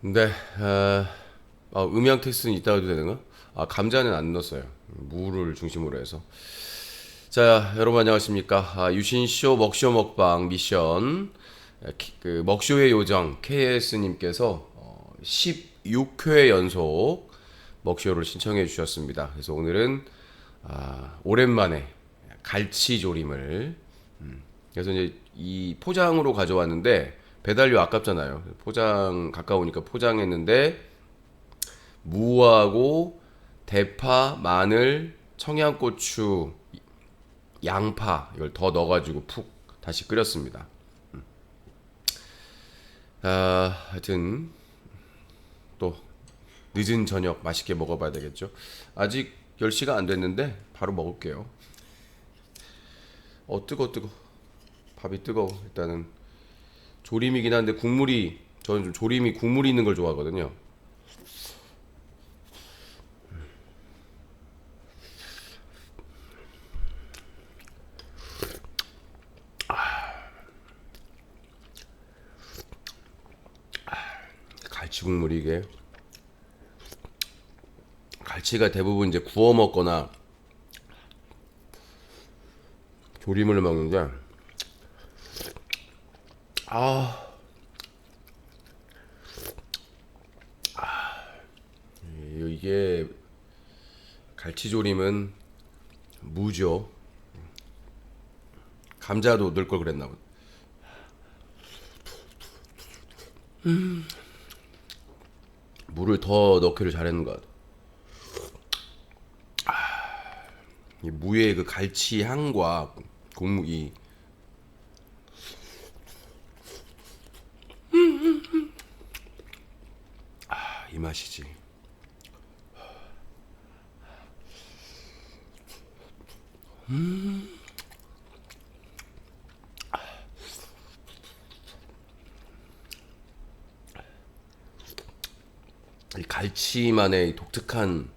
네, 아, 아, 음향 테스트는 이따 해도 되는가? 아, 감자는 안 넣었어요. 무를 중심으로 해서. 자, 여러분 안녕하십니까? 아, 유신쇼 먹쇼 먹방 미션 아, 키- 그 먹쇼의 요정 KS님께서 어, 16회 연속 먹쇼를 신청해 주셨습니다. 그래서 오늘은 아, 오랜만에 갈치조림을 음, 그래서 이제 이 포장으로 가져왔는데 배달료 아깝잖아요. 포장 가까우니까 포장했는데 무하고 대파, 마늘, 청양고추, 양파 이걸 더 넣어가지고 푹 다시 끓였습니다. 음. 아, 하여튼 또 늦은 저녁 맛있게 먹어봐야 되겠죠. 아직 10시가 안 됐는데 바로 먹을게요. 어 뜨거 뜨거. 밥이 뜨거워. 일단은 조림이긴 한데 국물이 저는 좀 조림이 국물이 있는 걸 좋아하거든요. 갈치 국물이 이게 갈치가 대부분 이제 구워 먹거나 조림을 먹는데 아, 아, 이- 이게 갈치조림은 무죠. 감자도 넣을 걸 그랬나 보다. 음. 물을 더 넣기를 잘했는 것 같아. 아, 이 무의 그 갈치 향과 국물이 아, 이 맛이지. 이 갈치만의 이 독특한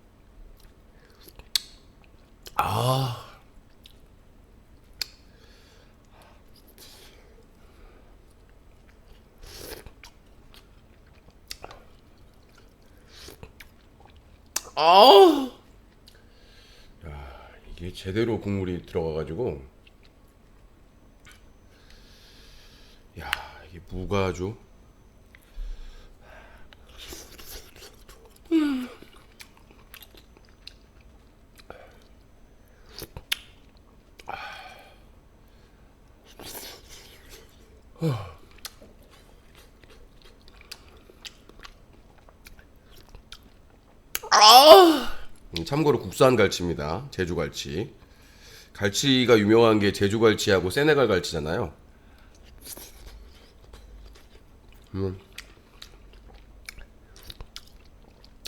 아 아. 야, 이게 제대로 국물이 들어가가지고, 야, 이게 무가 아주 음, 참고로 국산 갈치입니다. 제주 갈치. 갈치가 유명한 게 제주 갈치하고 세네갈 갈치잖아요. 음.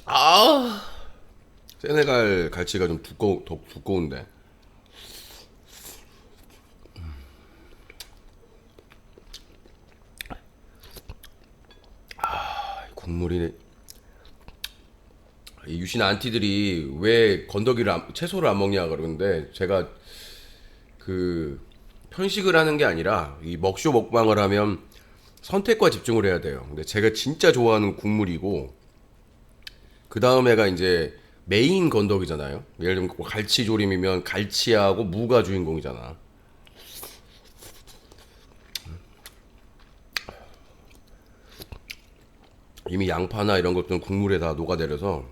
아, 세네갈 갈치가 좀 두꺼 더 두꺼운데. 아, 국물이 이 유신 안티들이 왜 건더기를 안- 채소를 안 먹냐 그러는데 제가 그 편식을 하는 게 아니라 이 먹쇼 먹방을 하면 선택과 집중을 해야 돼요. 근데 제가 진짜 좋아하는 국물이고 그 다음에가 이제 메인 건더기잖아요. 예를 들면 뭐 갈치조림이면 갈치하고 무가 주인공이잖아. 이미 양파나 이런 것들은 국물에 다 녹아내려서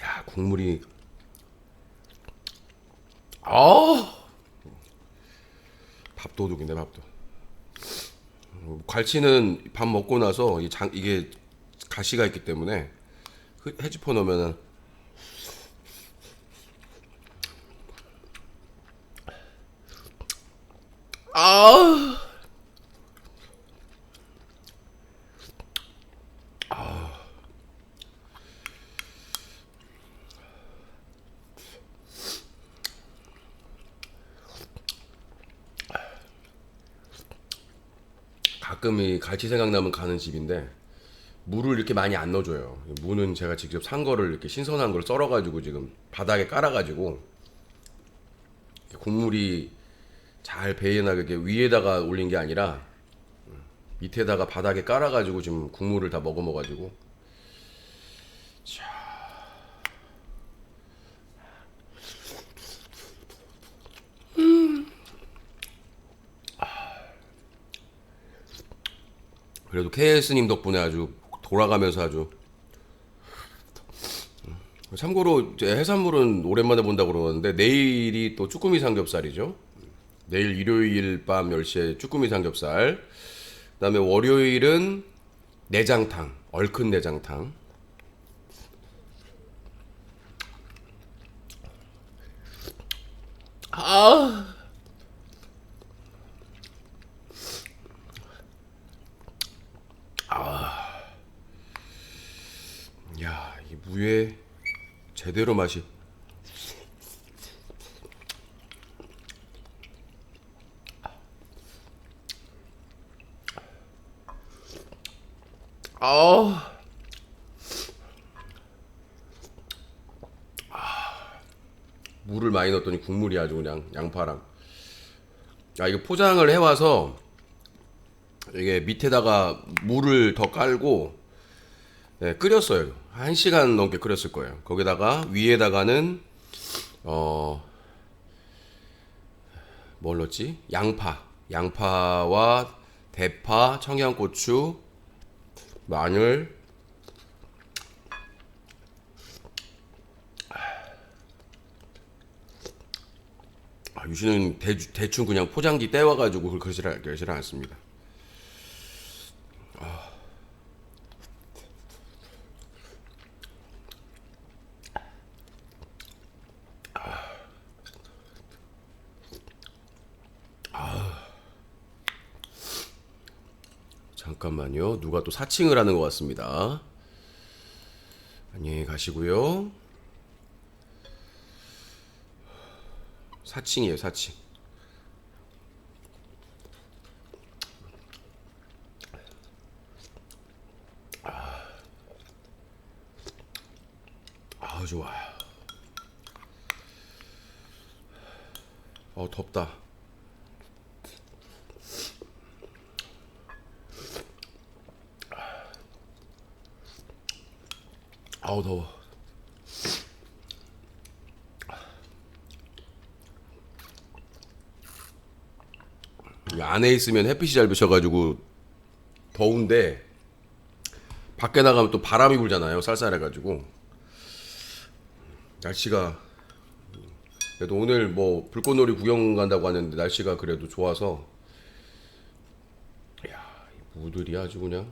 야 국물이. 아 밥도둑이네 밥도. 어, 갈치는 밥 먹고 나서 이 장, 이게 가시가 있기 때문에 그 해집어 놓으면은 아 가끔 이 갈치 생각나면 가는 집인데 무를 이렇게 많이 안 넣어줘요. 무는 제가 직접 산 거를 이렇게 신선한 걸 썰어가지고 지금 바닥에 깔아가지고 국물이 잘 배어나게 위에다가 올린 게 아니라 음, 밑에다가 바닥에 깔아가지고 지금 국물을 다 먹어 먹어가지고 그래도 KS님 덕분에 아주 돌아가면서 아주 참고로 이제 해산물은 오랜만에 본다고 그러는데 내일이 또 쭈꾸미 삼겹살이죠. 내일 일요일 밤 10시에 쭈꾸미 삼겹살. 그다음에 월요일은 내장탕, 얼큰 내장탕. 아. 야, 이 무에 제대로 맛이. 아. 물을 많이 넣었더니 국물이 아주 그냥 양파랑. 아, 이거 포장을 해와서 이게 밑에다가 물을 더 깔고 네, 끓였어요. 한 시간 넘게 끓였을 거예요. 거기다가 위에다가는 어, 뭘 넣었지? 양파, 양파와 대파, 청양고추, 마늘. 아, 유씨는 대, 대충 그냥 포장지 떼와가지고 그걸 그러질 않습니다. 잠깐만요. 누가 또 사칭을 하는 것 같습니다. 안녕히 가시고요. 사칭이에요, 사칭. 아, 좋아. 어, 덥다. 아우 더워. 이 안에 있으면 햇빛이 잘 비쳐가지고 더운데 밖에 나가면 또 바람이 불잖아요. 쌀쌀해가지고. 날씨가 그래도 오늘 뭐 불꽃놀이 구경 간다고 하는데 날씨가 그래도 좋아서. 야, 이 무들이 아주 그냥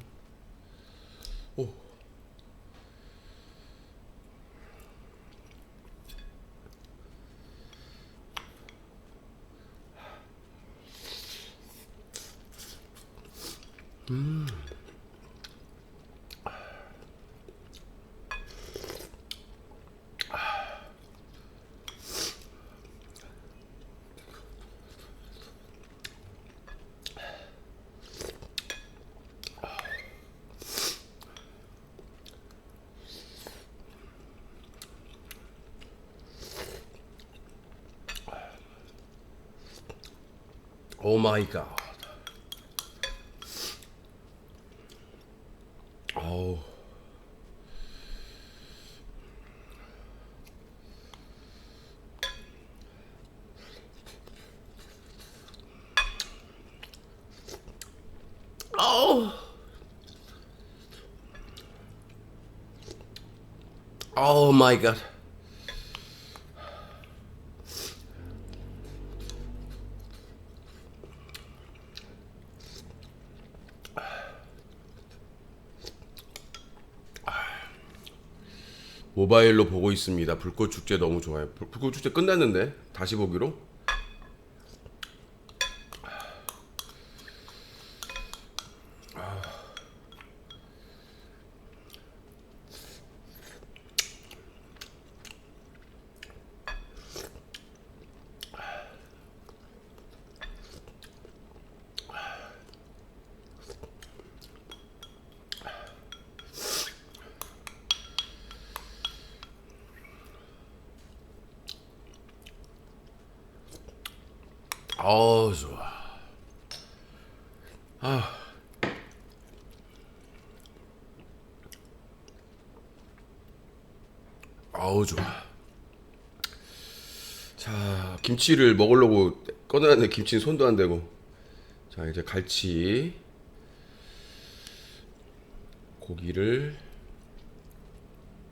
오 마이 갓. 어우. 오 마이 갓. 모바일로 보고 있습니다. 불꽃 축제 너무 좋아요. 불- 불꽃 축제 끝났는데 다시 보기로. 어우 좋아. 아. 아우 좋아. 자 김치를 먹으려고 꺼내는데 김치는 손도 안 대고. 자 이제 갈치 고기를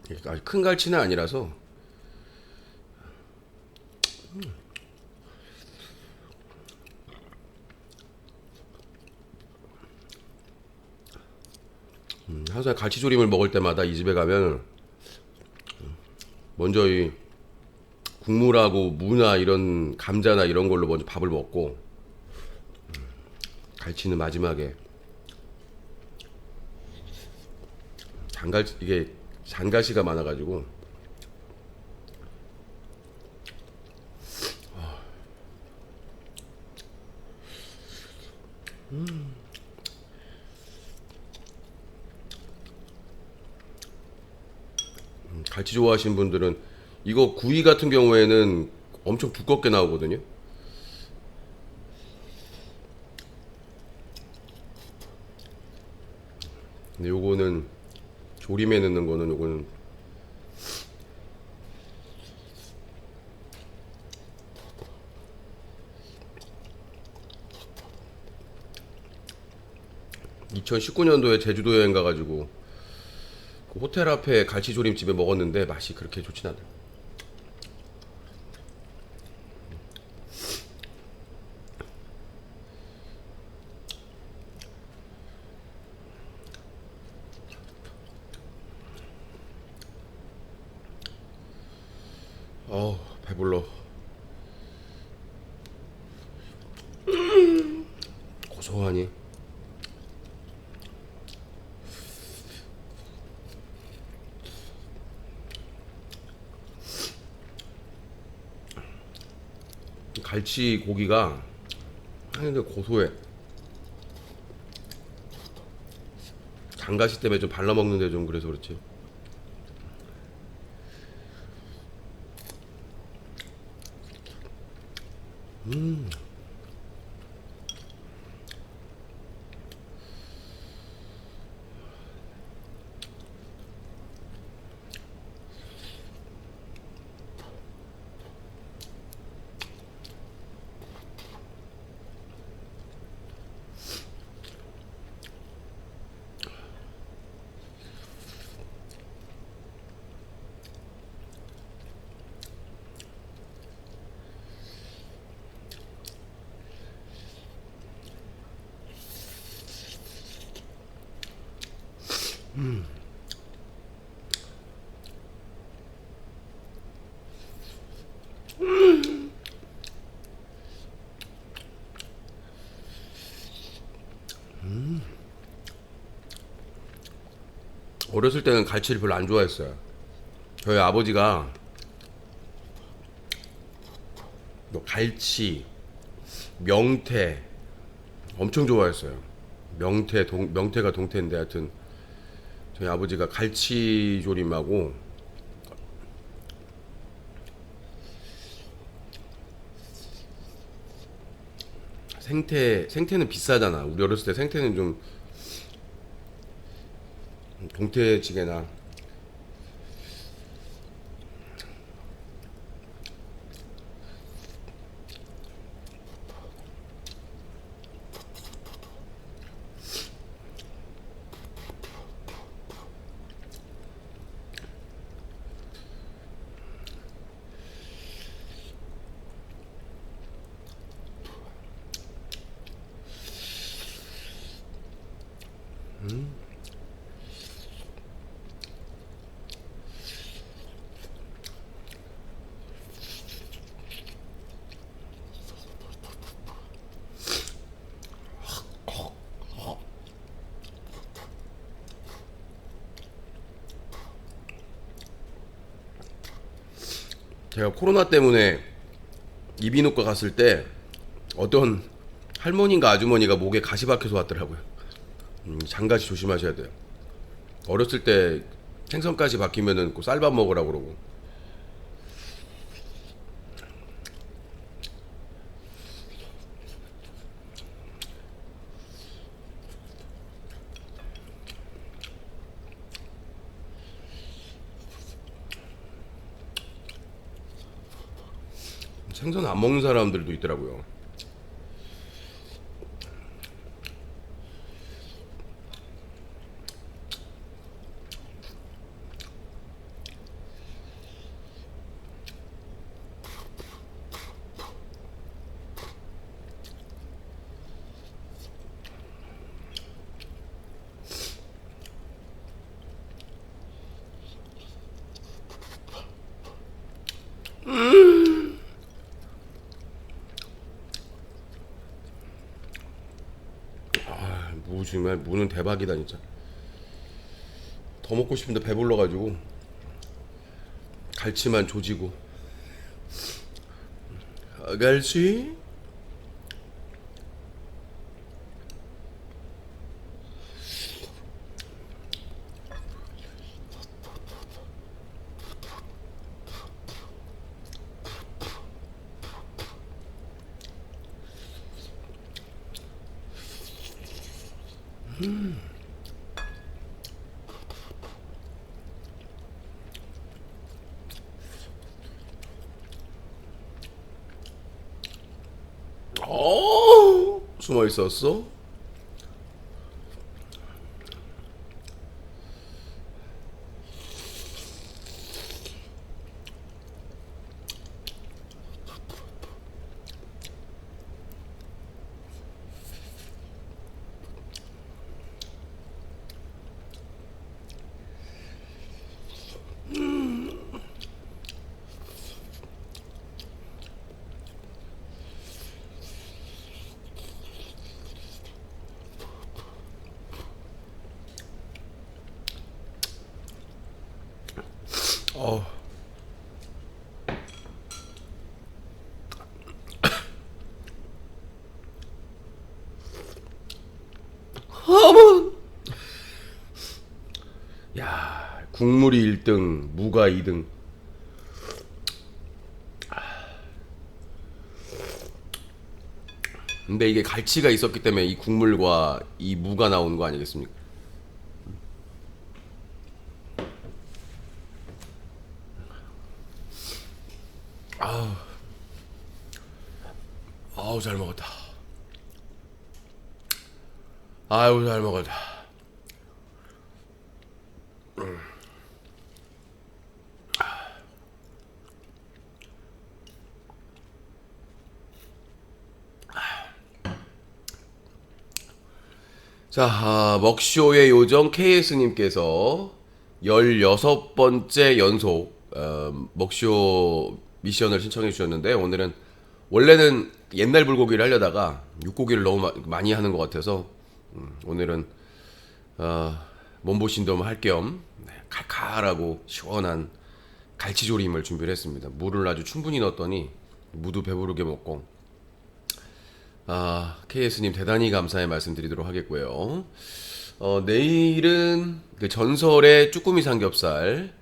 이게 아주 큰 갈치는 아니라서 음, 항상 갈치조림을 먹을 때마다 이 집에 가면 먼저 이 국물하고 무나 이런 감자나 이런 걸로 먼저 밥을 먹고 음, 갈치는 마지막에 장갈 이게 장가시가 많아가지고 좋아하시는 분들은 이거 구이 같은 경우에는 엄청 두껍게 나오거든요. 근데 요거는 조림에 넣는 거는 요거는 (2019년도에) 제주도 여행 가가지고 그 호텔 앞에 갈치조림 집에 먹었는데 맛이 그렇게 좋진 않아요. 어우 배불러. 고소하니. 갈치 고기가 하는데 고소해. 장가시 때문에 좀 발라 먹는데 좀 그래서 그렇지. 어렸을 때는 갈치를 별로 안 좋아했어요. 저희 아버지가 뭐 갈치, 명태 엄청 좋아했어요. 명태 동 명태가 동태인데 하여튼 저희 아버지가 갈치 조림하고 생태 생태는 비싸잖아. 우리 어렸을 때 생태는 좀 동태찌개나 제가 코로나 때문에 이비인후과 갔을 때 어떤 할머니인가 아주머니가 목에 가시 박혀서 왔더라고요. 음, 장가시 조심하셔야 돼요. 어렸을 때 생선가시 박히면은 그 쌀밥 먹으라고 그러고. 생선 안 먹는 사람들도 있더라고요. 무 정말 무는 대박이다 진짜. 더 먹고 싶은데 배불러가지고 갈치만 조지고. 아, 갈치? 어 숨어 있었어? 어. 어머. 야, 국물이 1등, 무가 2등. 근데 이게 갈치가 있었기 때문에 이 국물과 이 무가 나오는 거 아니겠습니까? 아우 잘 먹었다. 아유 잘 먹었다. 음. 자, 아, 먹쇼의 요정 KS님께서 16번째 연속 어, 먹쇼 미션을 신청해 주셨는데 오늘은 원래는 옛날 불고기를 하려다가 육고기를 너무 마- 많이 하는 것 같아서 음, 오늘은 어, 몸보신도 할겸 네, 칼칼하고 시원한 갈치조림을 준비를 했습니다. 물을 아주 충분히 넣었더니 무도 배부르게 먹고 아, KS님 대단히 감사의 말씀드리도록 하겠고요. 어, 내일은 그 전설의 쭈꾸미 삼겹살,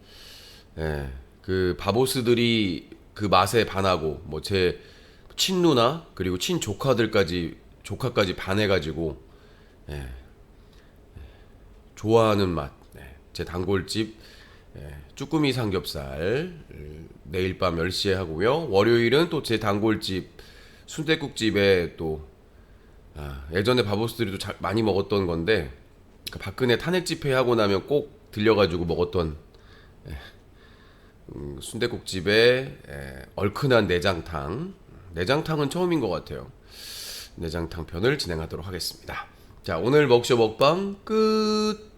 예, 그 바보스들이 그 맛에 반하고 뭐 제 친누나 그리고 친조카들까지 조카까지 반해가지고 예, 좋아하는 맛, 네, 제 단골집 예, 쭈꾸미 삼겹살 음, 내일 밤 10시에 하고요. 월요일은 또 제 단골집 순대국집에 또 아, 예전에 바보스들이도 잘, 많이 먹었던 건데 그 박근혜 탄핵 집회 하고 나면 꼭 들려가지고 먹었던 예, 음, 순대국집에 예, 얼큰한 내장탕 내장탕은 처음인 것 같아요. 내장탕 편을 진행하도록 하겠습니다. 자 오늘 먹쇼 먹방 끝.